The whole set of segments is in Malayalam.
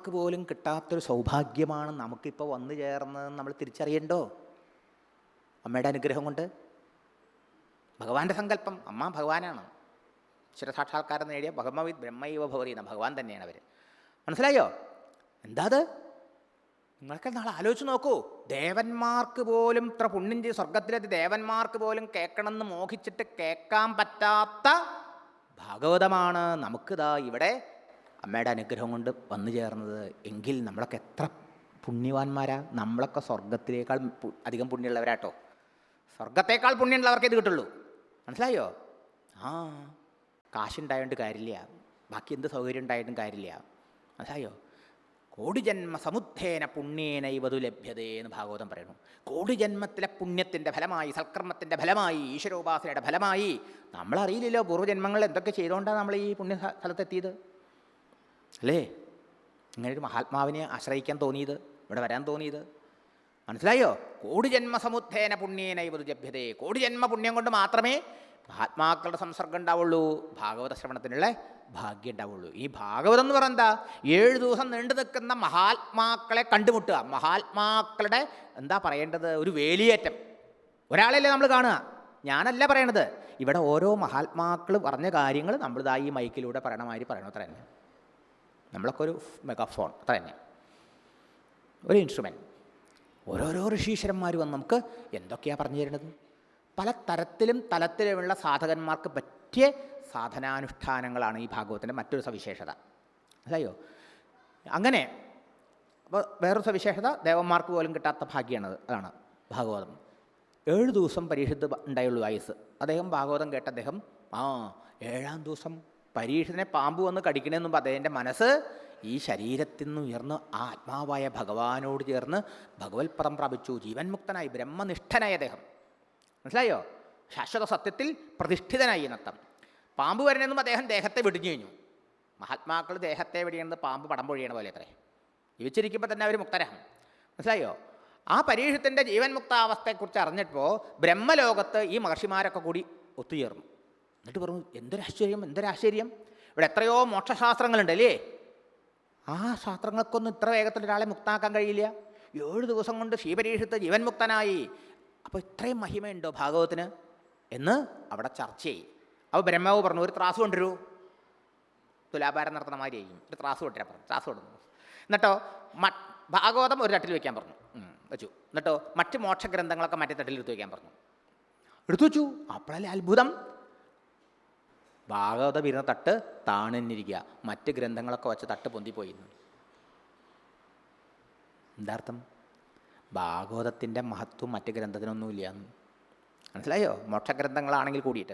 ദേവന്മാർക്ക് പോലും കിട്ടാത്തൊരു സൗഭാഗ്യമാണ് നമുക്കിപ്പോൾ വന്നു ചേർന്നതെന്ന് നമ്മൾ തിരിച്ചറിയണ്ടോ? അമ്മയുടെ അനുഗ്രഹം കൊണ്ട്? ഭഗവാന്റെ സങ്കല്പം അമ്മ ഭഗവാനാണ്. ശിരസാക്ഷാത്കാരം നേടിയ ഭഗവത് ബ്രഹ്മൈവ ഭവരീന ഭഗവാൻ തന്നെയാണ് അവർ മനസ്സിലായോ? എന്താ അത്? നിങ്ങളൊക്കെ നാളെ ആലോചിച്ച് നോക്കൂ. ദേവന്മാർക്ക് പോലും ഇത്ര പുണ്യം ചെയ്ത് സ്വർഗത്തിലെത്തി ദേവന്മാർക്ക് പോലും കേൾക്കണമെന്ന് മോഹിച്ചിട്ട് കേൾക്കാൻ പറ്റാത്ത ഭാഗവതമാണ് നമുക്കിതാ ഇവിടെ അമ്മയുടെ അനുഗ്രഹം കൊണ്ട് വന്നു ചേർന്നത് എങ്കിൽ നമ്മളൊക്കെ എത്ര പുണ്യവാന്മാരാ. നമ്മളൊക്കെ സ്വർഗത്തിലേക്കാൾ അധികം പുണ്യമുള്ളവരാട്ടോ. സ്വർഗത്തേക്കാൾ പുണ്യമുള്ളവർക്ക് ഇത് കിട്ടുള്ളൂ. മനസ്സിലായോ? ആ കാശുണ്ടായതുകൊണ്ട് കാര്യമില്ല. ബാക്കി എന്ത് സൗകര്യം ഉണ്ടായിട്ടും കാര്യമില്ല. മനസ്സിലായോ? കോടി ജന്മ സമുദ്ധേന പുണ്യേന ഇവതു ലഭ്യതേ എന്ന് ഭാഗവതം പറയുന്നു. കോടി ജന്മത്തിലെ പുണ്യത്തിന്റെ ഫലമായി സൽക്കർമ്മത്തിന്റെ ഫലമായി ഈശ്വരോപാസനയുടെ ഫലമായി നമ്മളറിയില്ലല്ലോ പൂർവജന്മങ്ങൾ എന്തൊക്കെ ചെയ്തുകൊണ്ടാണ് നമ്മൾ ഈ പുണ്യ സ്ഥ- സ്ഥലത്തെത്തിയത്. അല്ലേ? ഇങ്ങനൊരു മഹാത്മാവിനെ ആശ്രയിക്കാൻ തോന്നിയത് ഇവിടെ വരാൻ തോന്നിയത്. മനസ്സിലായോ? കോടി ജന്മ സമുദ്ധേന പുണ്യേന ഇവത് ലഭ്യതേ കോടി ജന്മ പുണ്യം കൊണ്ട് മാത്രമേ മഹാത്മാക്കളുടെ സംസർഗം ഉണ്ടാവുള്ളൂ ഭാഗവത ശ്രവണത്തിനുള്ള ഭാഗ്യം ഉണ്ടാവുള്ളൂ. ഈ ഭാഗവതം എന്ന് പറഞ്ഞാൽ എന്താ? ഏഴ് ദിവസം നീണ്ടു നിൽക്കുന്ന മഹാത്മാക്കളെ കണ്ടുമുട്ടുക. മഹാത്മാക്കളുടെ എന്താ പറയേണ്ടത്? ഒരു വേലിയേറ്റം. ഒരാളല്ലേ നമ്മൾ കാണുക? ഞാനല്ല പറയണത്. ഇവിടെ ഓരോ മഹാത്മാക്കൾ പറഞ്ഞ കാര്യങ്ങൾ നമ്മളിതാ ഈ മൈക്കിലൂടെ പറയണമാതിരി പറയണത്ര തന്നെ. നമ്മളൊക്കെ ഒരു മെഗാഫോൺ അത്ര തന്നെ. ഒരു ഇൻസ്ട്രുമെന്റ് ഓരോരോ ഋഷീശ്വരന്മാർ വന്ന് നമുക്ക് എന്തൊക്കെയാണ് പറഞ്ഞു തരുന്നത്? പല തരത്തിലും തലത്തിലുമുള്ള സാധകന്മാർക്ക് പറ്റിയ സാധനാനുഷ്ഠാനങ്ങളാണ് ഈ ഭാഗവത്തിന്റെ മറ്റൊരു സവിശേഷത. അല്ലയോ അങ്ങനെ അപ്പോൾ വേറൊരു സവിശേഷത ദേവന്മാർക്ക് പോലും കിട്ടാത്ത ഭാഗ്യമാണത് അതാണ് ഭാഗവതം. ഏഴ് ദിവസം പരീക്ഷത്ത് ഉണ്ടായുള്ളൂ വയസ്സ് അദ്ദേഹം ഭാഗവതം കേട്ട അദ്ദേഹം ആ ഏഴാം ദിവസം പരീക്ഷത്തിനെ പാമ്പ് വന്ന് കടിക്കണമെന്നും മുമ്പ് അദ്ദേഹത്തിന്റെ മനസ്സ് ഈ ശരീരത്തിൽ നിന്ന് ഉയർന്ന് ആ ആത്മാവായ ഭഗവാനോട് ചേർന്ന് ഭഗവത്പദം പ്രാപിച്ചു. ജീവൻ മുക്തനായി ബ്രഹ്മനിഷ്ഠനായി അദ്ദേഹം. മനസ്സിലായോ? ശാശ്വത സത്യത്തിൽ പ്രതിഷ്ഠിതനായി എന്നർത്ഥം പാമ്പ് വരണമെന്നും അദ്ദേഹം ദേഹത്തെ വെടിഞ്ഞു കഴിഞ്ഞു. മഹാത്മാക്കൾ ദേഹത്തെ വിടിയണത് പാമ്പ് പടം പൊഴിയണ പോലെ അത്രേ. ജീവിച്ചിരിക്കുമ്പോൾ തന്നെ അവർ മുക്തരഹം മനസ്സിലായോ? ആ പരീക്ഷത്തിന്റെ ജീവൻ മുക്താവസ്ഥയെക്കുറിച്ച് അറിഞ്ഞപ്പോൾ ബ്രഹ്മലോകത്ത് ഈ മഹർഷിമാരൊക്കെ കൂടി ഒത്തുചേർന്നു. എന്നിട്ട് പറഞ്ഞു എന്തൊരാശ്ചര്യം എന്തൊരാശ്ചര്യം ഇവിടെ എത്രയോ മോക്ഷശാസ്ത്രങ്ങളുണ്ട് അല്ലേ? ആ ശാസ്ത്രങ്ങൾക്കൊന്നും ഇത്ര വേഗത്തിൽ ഒരാളെ മുക്താക്കാൻ കഴിയില്ല. ഏഴ് ദിവസം കൊണ്ട് ശ്രീപരീക്ഷത്ത് ജീവൻ മുക്തനായി. അപ്പോൾ ഇത്രയും മഹിമയുണ്ടോ ഭാഗവത്തിന് എന്ന് അവിടെ ചർച്ച ചെയ്യും. അപ്പോൾ ബ്രഹ്മാവ് പറഞ്ഞു ഒരു ത്രാസ് കൊണ്ടുവരൂ. തുലാഭാരം നടത്തുന്ന മാതിരി ആയിരിക്കും ഒരു ത്രാസ് കൊണ്ടുവരാൻ പറഞ്ഞു ത്രാസ് കൊണ്ടുവന്നു. എന്നിട്ടോ ഭാഗവതം ഒരു തട്ടിൽ വെക്കാൻ പറഞ്ഞു. വെച്ചു. എന്നിട്ടോ മറ്റ് മോക്ഷഗ്രന്ഥങ്ങളൊക്കെ മറ്റേ തട്ടിൽ എടുത്തു വെക്കാൻ പറഞ്ഞു. എടുത്തു വെച്ചു. അപ്പോഴല്ലേ അത്ഭുതം. ഭാഗവതം വിരുന്ന തട്ട് താണിരിക്കുക മറ്റ് ഗ്രന്ഥങ്ങളൊക്കെ വച്ച് തട്ട് പൊന്തിപ്പോയി എന്താർത്ഥം? എന്താ ഭാഗവതത്തിന്റെ മഹത്വം മറ്റ് ഗ്രന്ഥത്തിനൊന്നുമില്ല. എന്ന്. മനസ്സിലായോ? മോക്ഷഗ്രന്ഥങ്ങളാണെങ്കിൽ കൂടിയിട്ട്.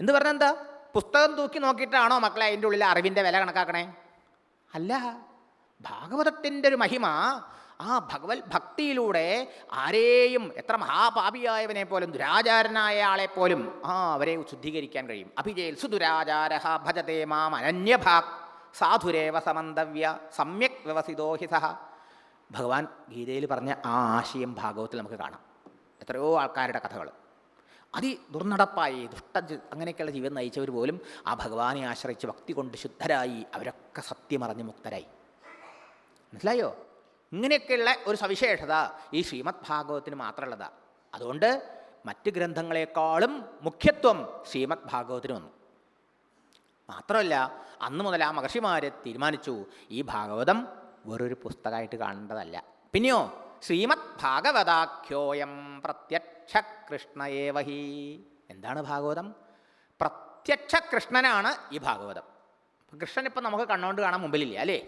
എന്ത് പറഞ്ഞാൽ എന്താ? പുസ്തകം തൂക്കി നോക്കിയിട്ടാണോ മക്കളെ അതിന്റെ ഉള്ളിൽ അറിവിന്റെ വില കണക്കാക്കണേ? അല്ല. ഭാഗവതത്തിന്റെ ഒരു മഹിമ ആ ഭഗവത് ഭക്തിയിലൂടെ ആരെയും എത്ര മഹാപാപിയായവനെ പോലും ദുരാചാരനായ ആളെ പോലും ആ അവരെ ശുദ്ധീകരിക്കാൻ കഴിയും. അഭിജയിൽ സുദുരാചാരഹ ഭജതേ മാം അനന്യഭാക് സാധുരേവ സമന്തവ്യ സമ്യക് വ്യവസിതോ ഹി സഹ. ഭഗവാൻ ഗീതയിൽ പറഞ്ഞ ആ ആശയം ഭാഗവത്തിൽ നമുക്ക് കാണാം. എത്രയോ ആൾക്കാരുടെ കഥകൾ. അതി ദുർനടപ്പായി ദുഷ്ട അങ്ങനെയൊക്കെയുള്ള ജീവൻ നയിച്ചവർ പോലും ആ ഭഗവാനെ ആശ്രയിച്ച് ഭക്തി കൊണ്ട് ശുദ്ധരായി അവരൊക്കെ സത്യമറിഞ്ഞ് മുക്തരായി. മനസ്സിലായോ? ഇങ്ങനെയൊക്കെയുള്ള ഒരു സവിശേഷത ഈ ശ്രീമദ് ഭാഗവതത്തിന് മാത്രമുള്ളതാണ് അതുകൊണ്ട് മറ്റ് ഗ്രന്ഥങ്ങളെക്കാളും മുഖ്യത്വം ശ്രീമദ് ഭാഗവതത്തിന് വന്നു. മാത്രമല്ല അന്ന് മുതൽ ആ മഹർഷിമാരെ തീരുമാനിച്ചു ഈ ഭാഗവതം വെറൊരു പുസ്തകമായിട്ട് കാണേണ്ടതല്ല. പിന്നെയോ ശ്രീമദ് ഭാഗവതാഖ്യോയം പ്രത്യക്ഷ കൃഷ്ണയേവഹി എന്താണ് ഭാഗവതം? പ്രത്യക്ഷ കൃഷ്ണനാണ് ഈ ഭാഗവതം. കൃഷ്ണൻ ഇപ്പം നമുക്ക് കണ്ണുകൊണ്ട് കാണാൻ മുമ്പിലില്ല അല്ലേ?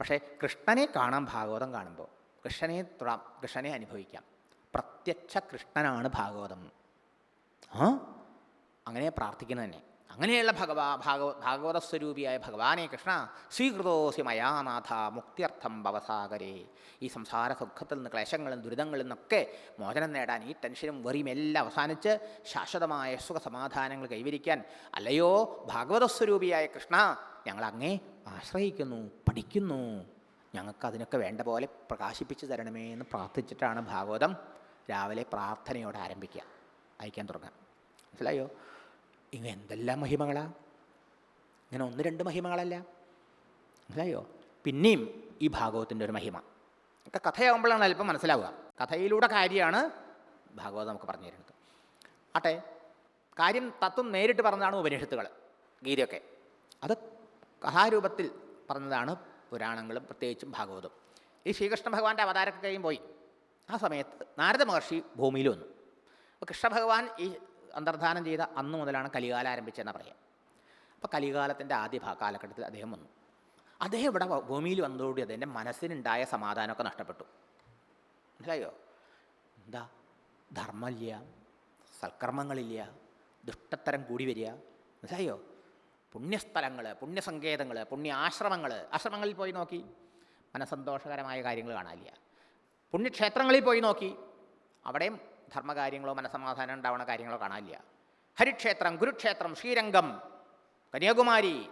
പക്ഷേ കൃഷ്ണനെ കാണാൻ ഭാഗവതം കാണുമ്പോൾ കൃഷ്ണനെ തൊടാം കൃഷ്ണനെ അനുഭവിക്കാം. പ്രത്യക്ഷ കൃഷ്ണനാണ് ഭാഗവതം. ആ? അങ്ങനെ പ്രാർത്ഥിക്കുന്നത് തന്നെ. അങ്ങനെയുള്ള ഭഗവാ ഭാഗവ ഭാഗവത സ്വരൂപിയായ ഭഗവാനെ കൃഷ്ണ സ്വീകൃതോസി മയാനാഥ മുക്തിയർത്ഥം ഭവസാഗരേ. ഈ സംസാര സുഖത്തിൽ നിന്ന് ക്ലേശങ്ങളും ദുരിതങ്ങളിൽ നിന്നൊക്കെ മോചനം നേടാൻ ഈ ടെൻഷനും വെറിയും എല്ലാം അവസാനിച്ച് ശാശ്വതമായ സുഖ സമാധാനങ്ങൾ കൈവരിക്കാൻ അല്ലയോ ഭാഗവത സ്വരൂപിയായ കൃഷ്ണ ഞങ്ങൾ അങ്ങേ ആശ്രയിക്കുന്നു പഠിക്കുന്നു. ഞങ്ങൾക്ക് അതിനൊക്കെ വേണ്ട പോലെ പ്രകാശിപ്പിച്ചു തരണമേ എന്ന് പ്രാർത്ഥിച്ചിട്ടാണ് ഭാഗവതം രാവിലെ പ്രാർത്ഥനയോടെ ആരംഭിക്കുക. അയക്കാൻ തുടങ്ങാം. മനസ്സിലായോ? ഇവ എന്തെല്ലാം മഹിമകളാണ് ഇങ്ങനെ ഒന്ന് രണ്ട് മഹിമകളല്ല. മനസ്സിലായോ? പിന്നെയും ഈ ഭാഗവത്തിന്റെ ഒരു മഹിമ. ഒക്കെ കഥയാകുമ്പോഴാണ് അല്പം മനസ്സിലാവുക. കഥയിലൂടെ കാര്യമാണ് ഭാഗവതം നമുക്ക് പറഞ്ഞു തരുന്നത്. ആട്ടെ കാര്യം തത്വം നേരിട്ട് പറഞ്ഞതാണ് ഉപനിഷത്തുകൾ ഗീതയൊക്കെ. കഥാരൂപത്തിൽ പറഞ്ഞതാണ് പുരാണങ്ങളും പ്രത്യേകിച്ചും ഭാഗവതം. ഈ ശ്രീകൃഷ്ണ ഭഗവാന്റെ അവതാരമൊക്കെ കഴിയും പോയി. ആ സമയത്ത് നാരദ മഹർഷി ഭൂമിയിൽ വന്നു. അപ്പോൾ കൃഷ്ണഭഗവാൻ ഈ അന്തർധാനം ചെയ്ത അന്ന് മുതലാണ് കലികാലം ആരംഭിച്ചതെന്ന് പറയാം. അപ്പോൾ കലികാലത്തിന്റെ ആദ്യ കാലഘട്ടത്തിൽ അദ്ദേഹം വന്നു. അദ്ദേഹം ഇവിടെ ഭൂമിയിൽ വന്നതോടുകൂടി അദ്ദേഹം മനസ്സിനുണ്ടായ സമാധാനമൊക്കെ നഷ്ടപ്പെട്ടു. മനസ്സിലായോ? എന്താ? ധർമ്മമില്ല സൽക്കർമ്മങ്ങളില്ല ദുഷ്ടത്തരം കൂടി വരിക. മനസ്സിലായോ? പുണ്യസ്ഥലങ്ങൾ പുണ്യസങ്കേതങ്ങൾ പുണ്യ ആശ്രമങ്ങൾ ആശ്രമങ്ങളിൽ പോയി നോക്കി. മനസ്സന്തോഷകരമായ കാര്യങ്ങൾ കാണാനില്ല. പുണ്യക്ഷേത്രങ്ങളിൽ പോയി നോക്കി. അവിടെയും ധർമ്മകാര്യങ്ങളോ മനസ്സമാധാനം ഉണ്ടാവുന്ന കാര്യങ്ങളോ കാണാനില്ല. ഹരിക്ഷേത്രം ഗുരുക്ഷേത്രം ശ്രീരംഗം കന്യാകുമാരി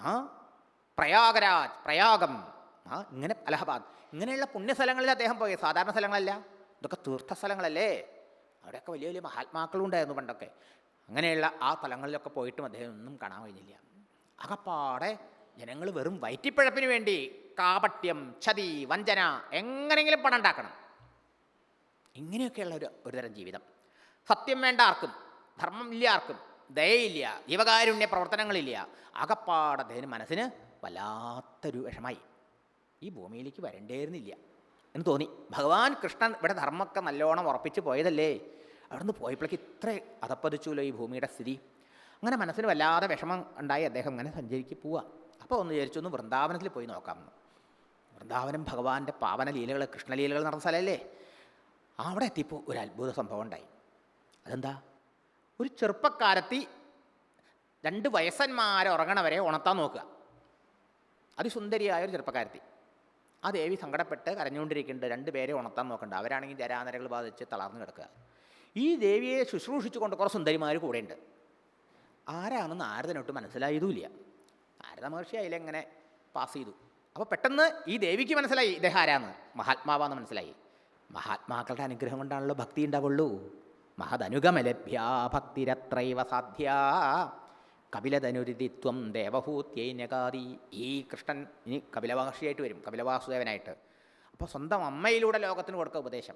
ആ പ്രയാഗരാജ് പ്രയാഗം ആ ഇങ്ങനെ അലഹബാദ്. ഇങ്ങനെയുള്ള പുണ്യസ്ഥലങ്ങളിൽ അദ്ദേഹം പോയി. സാധാരണ സ്ഥലങ്ങളല്ല. ഇതൊക്കെ തീർത്ഥസ്ഥലങ്ങളല്ലേ? അവിടെയൊക്കെ വലിയ വലിയ മഹാത്മാക്കളും ഉണ്ടായിരുന്നു പണ്ടൊക്കെ. അങ്ങനെയുള്ള ആ സ്ഥലങ്ങളിലൊക്കെ പോയിട്ടും അദ്ദേഹം ഒന്നും കാണാൻ കഴിഞ്ഞില്ല. അകപ്പാടെ ജനങ്ങൾ വെറും വയറ്റിപ്പഴപ്പിന് വേണ്ടി കാപട്യം ചതി വഞ്ചന എങ്ങനെയെങ്കിലും പണം ഉണ്ടാക്കണം. ഇങ്ങനെയൊക്കെയുള്ള ഒരു ഒരുതരം ജീവിതം. സത്യം വേണ്ട ആർക്കും ധർമ്മം ഇല്ല ആർക്കും ദയയില്ല ജീവകാരുണ്യ പ്രവർത്തനങ്ങളില്ല. അകപ്പാട് അദ്ദേഹത്തിന് മനസ്സിന് വല്ലാത്തൊരു വിഷമായി. ഈ ഭൂമിയിലേക്ക് വരേണ്ടേന്നില്ല എന്ന് തോന്നി. ഭഗവാൻ കൃഷ്ണൻ ഇവിടെ ധർമ്മമൊക്കെ നല്ലോണം ഉറപ്പിച്ച് പോയതല്ലേ? അവിടുന്ന് പോയപ്പോഴേക്ക് ഇത്ര അതപ്പതിച്ചുല്ലോ ഈ ഭൂമിയുടെ സ്ഥിതി. അങ്ങനെ മനസ്സിന് വല്ലാതെ വിഷമം ഉണ്ടായി അദ്ദേഹം അങ്ങനെ സഞ്ചരിക്ക് പോവുക അപ്പോൾ ഒന്ന് വിചാരിച്ചു ഒന്ന് വൃന്ദാവനത്തിൽ പോയി നോക്കാമെന്ന് വൃന്ദാവനം ഭഗവാന്റെ പാവന ലീലകൾ കൃഷ്ണലീലകൾ നടന്ന സ്ഥലമല്ലേ അവിടെ എത്തിയപ്പോൾ ഒരു അത്ഭുത സംഭവം ഉണ്ടായി. അതെന്താ? ഒരു ചെറുപ്പക്കാരത്തി രണ്ട് വയസ്സന്മാരെ ഉറങ്ങണവരെ ഉണർത്താൻ നോക്കുക. അതിസുന്ദരിയായ ഒരു ചെറുപ്പക്കാരത്തി. ആ ദേവി സങ്കടപ്പെട്ട് കരഞ്ഞുകൊണ്ടിരിക്കുന്നുണ്ട്. രണ്ട് പേരെ ഉണർത്താൻ നോക്കണ്ട. അവരാണെങ്കിൽ ജരാനരകൾ ബാധിച്ച് തളർന്നു കിടക്കുക. ഈ ദേവിയെ ശുശ്രൂഷിച്ചുകൊണ്ട് കുറേ സുന്ദരിമാർ കൂടെയുണ്ട്. ആരാണെന്ന് ആരതനൊട്ട് മനസ്സിലായതുമില്ല. ആരത മഹർഷി അതിലെങ്ങനെ പാസ് ചെയ്തു. അപ്പോൾ പെട്ടെന്ന് ഈ ദേവിക്ക് മനസ്സിലായി ഇദ്ദേഹം ആരാന്ന്. മഹാത്മാവാന്ന് മനസ്സിലായി. മഹാത്മാക്കളുടെ അനുഗ്രഹം കൊണ്ടാണല്ലോ ഭക്തി ഉണ്ടാവുള്ളൂ. മഹദനുഗമലഭ്യ ഭക്തിരത്രൈവ സാധ്യ. കപിലധനുരിതിത്വം ദേവഭൂത്യൈനകാതി ഈ കൃഷ്ണൻ ഇനി കപിലമഹർഷിയായിട്ട് വരും. കപിലവാസുദേവനായിട്ട്. അപ്പോൾ സ്വന്തം അമ്മയിലൂടെ ലോകത്തിന് കൊടുക്കുക ഉപദേശം.